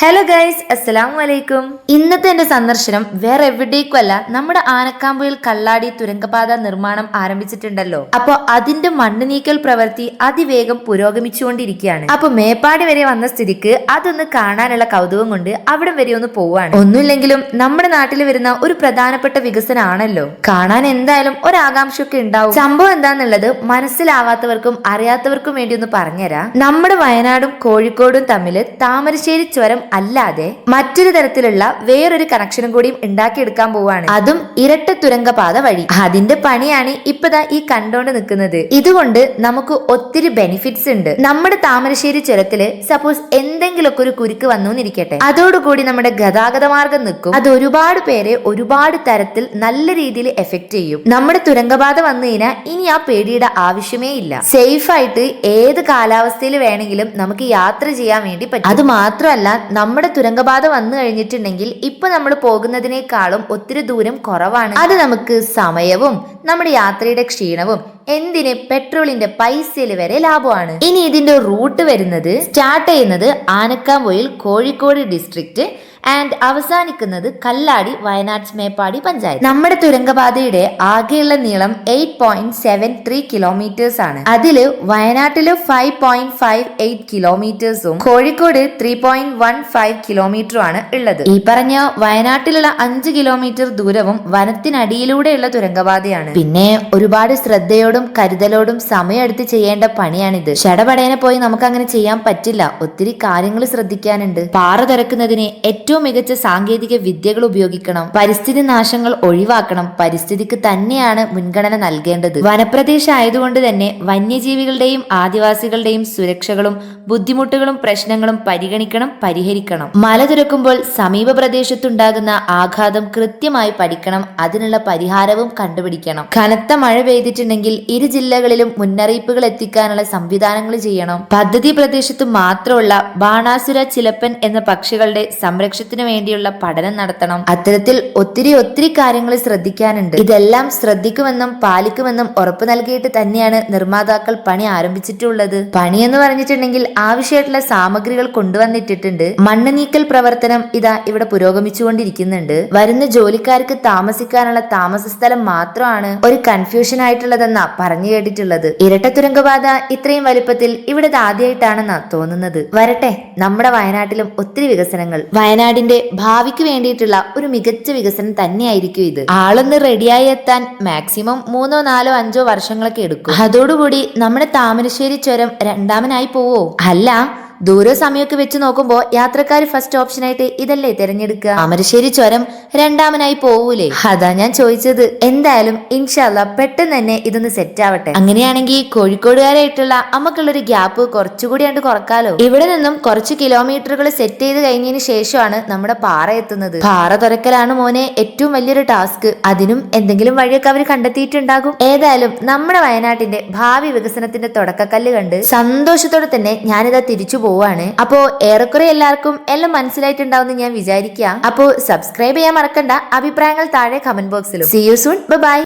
Hello guys അസ്സലാമു വലൈക്കും ഇന്നത്തെ എന്റെ സന്ദർശനം വേറെ എവിടേക്കും അല്ല നമ്മുടെ ആനക്കാമ്പുയിൽ കള്ളാടി തുരങ്കപാത നിർമ്മാണം ആരംഭിച്ചിട്ടുണ്ടല്ലോ. അപ്പൊ അതിന്റെ മണ്ണ് നീക്കൽ പ്രവൃത്തി അതിവേഗം പുരോഗമിച്ചുകൊണ്ടിരിക്കുകയാണ്. അപ്പൊ മേപ്പാടി വരെ വന്ന സ്ഥിതിക്ക് അതൊന്ന് കാണാനുള്ള കൗതുകം കൊണ്ട് അവിടെ വരെ ഒന്ന് പോവാണ്. ഒന്നുമില്ലെങ്കിലും നമ്മുടെ നാട്ടിൽ വരുന്ന ഒരു പ്രധാനപ്പെട്ട വികസനമാണല്ലോ കാണാൻ എന്തായാലും ഒരു ആകാംക്ഷയൊക്കെ ഉണ്ടാവും. സംഭവം എന്താന്നുള്ളത് മനസ്സിലാവാത്തവർക്കും അറിയാത്തവർക്കും വേണ്ടി ഒന്ന് പറഞ്ഞുതരാം. നമ്മുടെ വയനാടും കോഴിക്കോടും തമ്മിൽ താമരശ്ശേരി ചുരം അല്ലാതെ മറ്റൊരു തരത്തിലുള്ള വേറൊരു കണക്ഷനും കൂടിയും ഉണ്ടാക്കിയെടുക്കാൻ പോവാണ് അതും ഇരട്ട തുരങ്കപാത വഴി. അതിന്റെ പണിയാണ് ഇപ്പതാ ഈ കണ്ടോണ്ട് നിൽക്കുന്നത്. ഇതുകൊണ്ട് നമുക്ക് ഒത്തിരി ബെനിഫിറ്റ്സ് ഉണ്ട്. നമ്മുടെ താമരശ്ശേരി ചുരത്തിൽ സപ്പോസ് എന്തെങ്കിലുമൊക്കെ ഒരു കുരുക്ക് വന്നു എന്നിരിക്കട്ടെ അതോടുകൂടി നമ്മുടെ ഗതാഗത മാർഗം നിൽക്കും. അത് ഒരുപാട് പേരെ ഒരുപാട് തരത്തിൽ നല്ല രീതിയിൽ എഫക്ട് ചെയ്യും. നമ്മുടെ തുരങ്കപാത വന്നു കഴിഞ്ഞാൽ ഇനി ആ പേടിയുടെ ആവശ്യമേ ഇല്ല. സേഫ് ആയിട്ട് ഏത് കാലാവസ്ഥയിൽ വേണമെങ്കിലും നമുക്ക് യാത്ര ചെയ്യാൻ വേണ്ടി പറ്റും. അത് മാത്രമല്ല നമ്മുടെ തുരങ്കപാത വന്നു കഴിഞ്ഞിട്ടുണ്ടെങ്കിൽ ഇപ്പൊ നമ്മൾ പോകുന്നതിനേക്കാളും ഒത്തിരി ദൂരം കുറവാണ്. അത് നമുക്ക് സമയവും നമ്മുടെ യാത്രയുടെ ക്ഷീണവും എന്തിന് പെട്രോളിന്റെ പൈസയിൽ വരെ ലാഭമാണ്. ഇനി ഇതിന്റെ റൂട്ട് വരുന്നത് സ്റ്റാർട്ട് ചെയ്യുന്നത് ആനക്കാമ്പൊയിൽ കോഴിക്കോട് ഡിസ്ട്രിക്റ്റ് ആൻഡ് അവസാനിക്കുന്നത് കല്ലാടി വയനാട് മേപ്പാടി പഞ്ചായത്ത്. നമ്മുടെ തുരങ്കപാതയുടെ ആകെയുള്ള നീളം eight point seven three kilometres ആണ്. അതിൽ വയനാട്ടിൽ five point five eight കിലോമീറ്റേഴ്സും Kozhikode three point one five കിലോമീറ്ററും ആണ് ഉള്ളത്. ഈ പറഞ്ഞ വയനാട്ടിലുള്ള അഞ്ച് കിലോമീറ്റർ ദൂരവും വനത്തിനടിയിലൂടെയുള്ള തുരങ്കപാതയാണ്. പിന്നെ ഒരുപാട് ശ്രദ്ധയോടും കരുതലോടും സമയമെടുത്ത് ചെയ്യേണ്ട പണിയാണിത്. ഷടപടേനെ പോയി നമുക്ക് അങ്ങനെ ചെയ്യാൻ പറ്റില്ല. ഒത്തിരി കാര്യങ്ങൾ ശ്രദ്ധിക്കാനുണ്ട്. പാറ തുറക്കുന്നതിന് ഏറ്റവും മികച്ച സാങ്കേതിക വിദ്യകൾ ഉപയോഗിക്കണം. പരിസ്ഥിതി നാശങ്ങൾ ഒഴിവാക്കണം. പരിസ്ഥിതിക്ക് തന്നെയാണ് മുൻഗണന നൽകേണ്ടത്. വനപ്രദേശം ആയതുകൊണ്ട് തന്നെ വന്യജീവികളുടെയും ആദിവാസികളുടെയും സുരക്ഷകളും ബുദ്ധിമുട്ടുകളും പ്രശ്നങ്ങളും പരിഗണിക്കണം പരിഹരിക്കണം. മല തുറക്കുമ്പോൾ സമീപ പ്രദേശത്തുണ്ടാകുന്ന ആഘാതം കൃത്യമായി പഠിക്കണം. അതിനുള്ള പരിഹാരവും കണ്ടുപിടിക്കണം. കനത്ത മഴ പെയ്തിട്ടുണ്ടെങ്കിൽ ഇരു ജില്ലകളിലും മുന്നറിയിപ്പുകൾ എത്തിക്കാനുള്ള സംവിധാനങ്ങൾ ചെയ്യണം. പദ്ധതി പ്രദേശത്ത് മാത്രമുള്ള ബാണാസുര ചിലപ്പൻ എന്ന പക്ഷികളുടെ സംരക്ഷണത്തിനു വേണ്ടിയുള്ള പഠനം നടത്തണം. അത്തരത്തിൽ ഒത്തിരി ഒത്തിരി കാര്യങ്ങൾ ശ്രദ്ധിക്കാനുണ്ട്. ഇതെല്ലാം ശ്രദ്ധിക്കുമെന്നും പാലിക്കുമെന്നും ഉറപ്പു നൽകിയിട്ട് തന്നെയാണ് നിർമ്മാതാക്കൾ പണി ആരംഭിച്ചിട്ടുള്ളത്. പണി എന്ന് പറഞ്ഞിട്ടുണ്ടെങ്കിൽ ആവശ്യമായിട്ടുള്ള സാമഗ്രികൾ കൊണ്ടുവന്നിട്ടിട്ടുണ്ട്. മണ്ണ് നീക്കൽ പ്രവർത്തനം ഇതാ ഇവിടെ പുരോഗമിച്ചുകൊണ്ടിരിക്കുന്നുണ്ട്. വരുന്ന ജോലിക്കാർക്ക് താമസിക്കാനുള്ള താമസ സ്ഥലം മാത്രമാണ് ഒരു കൺഫ്യൂഷൻ ആയിട്ടുള്ളതെന്നാ പറഞ്ഞു കേട്ടിട്ടുള്ളത്. ഇരട്ട തുരങ്കപാത ഇത്രയും വലിപ്പത്തിൽ ഇവിടെ ആദ്യമായിട്ടാണെന്നാ തോന്നുന്നത്. വരട്ടെ നമ്മുടെ വയനാട്ടിലും ഒത്തിരി വികസനങ്ങൾ. വയനാടിന്റെ ഭാവിക്ക് വേണ്ടിയിട്ടുള്ള ഒരു മികച്ച വികസനം തന്നെയായിരിക്കും ഇത്. ആളൊന്ന് റെഡിയായി എത്താൻ മാക്സിമം മൂന്നോ നാലോ അഞ്ചോ വർഷങ്ങളൊക്കെ എടുക്കും. അതോടുകൂടി നമ്മുടെ താമരശ്ശേരി ചുരം രണ്ടാമനായി പോവോ? അല്ല ദൂര സമയമൊക്കെ വെച്ച് നോക്കുമ്പോ യാത്രക്കാർ ഫസ്റ്റ് ഓപ്ഷനായിട്ട് ഇതല്ലേ തിരഞ്ഞെടുക്കുക? അമരശ്ശേരി ചുരം രണ്ടാമനായി പോവൂലേ? അതാ ഞാൻ ചോദിച്ചത്. എന്തായാലും ഇൻഷാല്ല പെട്ടെന്ന് തന്നെ ഇതൊന്ന് സെറ്റ് ആവട്ടെ. അങ്ങനെയാണെങ്കിൽ കോഴിക്കോടുകാരായിട്ടുള്ള നമുക്കുള്ളൊരു ഗ്യാപ്പ് കുറച്ചുകൂടി കണ്ട് കുറക്കാലോ? ഇവിടെ നിന്നും കുറച്ച് കിലോമീറ്ററുകൾ സെറ്റ് ചെയ്ത് കഴിഞ്ഞതിന് ശേഷമാണ് നമ്മുടെ പാറ എത്തുന്നത്. പാറ തുറക്കലാണ് മോനെ ഏറ്റവും വലിയൊരു ടാസ്ക്. അതിനും എന്തെങ്കിലും വഴിയൊക്കെ അവർ കണ്ടെത്തിയിട്ടുണ്ടാകും. ഏതായാലും നമ്മുടെ വയനാട്ടിന്റെ ഭാവി വികസനത്തിന്റെ തുടക്കക്കല്ല് കണ്ട് സന്തോഷത്തോടെ തന്നെ ഞാനിതാ തിരിച്ചു പോവാണ്. അപ്പോ ഏറെക്കുറെ എല്ലാവർക്കും എല്ലാം മനസ്സിലായിട്ടുണ്ടാവും ഞാൻ വിചാരിക്കാം. അപ്പോ സബ്സ്ക്രൈബ് ചെയ്യാൻ മറക്കണ്ട. അഭിപ്രായങ്ങൾ താഴെ കമന്റ് ബോക്സിലും സി യു സൂൺ ബൈ